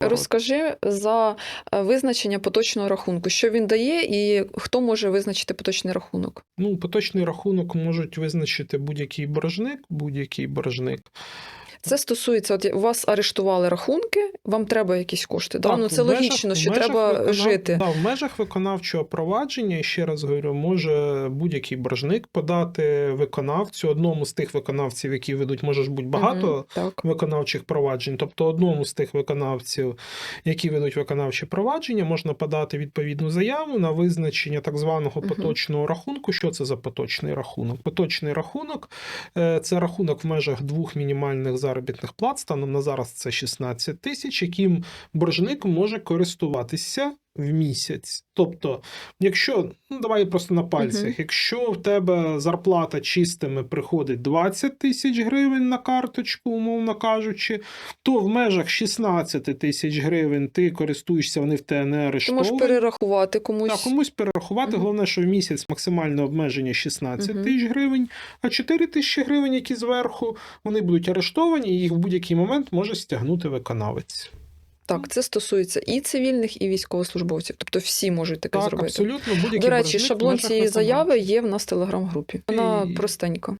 Розкажи за е, визначення поточного рахунку, що він дає, і хто може визначити поточний рахунок. Ну, поточний рахунок можуть визначити будь-який боржник, будь-який боржник. Це стосується, от у вас арештували рахунки, вам треба якісь кошти. да? ну це межах- логічно, що треба виконав- жити. Да, в межах виконавчого провадження, ще раз говорю, може будь-який боржник подати виконавцю, одному з тих виконавців, які ведуть, може ж бути багато так. виконавчих проваджень, тобто одному з тих виконавців, які ведуть виконавчі провадження, можна подати відповідну заяву на визначення так званого поточного рахунку. Що це за поточний рахунок? Поточний рахунок е, це рахунок в межах двох мінімальних заробітних плат. Станом на зараз це 16 тисяч, яким боржник може користуватися в місяць. Тобто, якщо ну давай просто на пальцях, Мгм. якщо в тебе зарплата чистими приходить 20 тисяч гривень на карточку, умовно кажучи, то в межах 16 тисяч гривень ти користуєшся, вони в тебе не Ти можеш перерахувати комусь. Так, комусь перерахувати. Мгм. Головне, що в місяць максимальне обмеження 16 Мгм. тисяч гривень, а 4 тисячі гривень, які зверху, вони будуть арештовані, і їх в будь-який момент може стягнути виконавець. Так, це стосується і цивільних, і військовослужбовців. Тобто всі можуть таке Так, зробити. абсолютно будь-який До речі, шаблон цієї заяви є в нас в телеграм-групі. Вона І- простенька.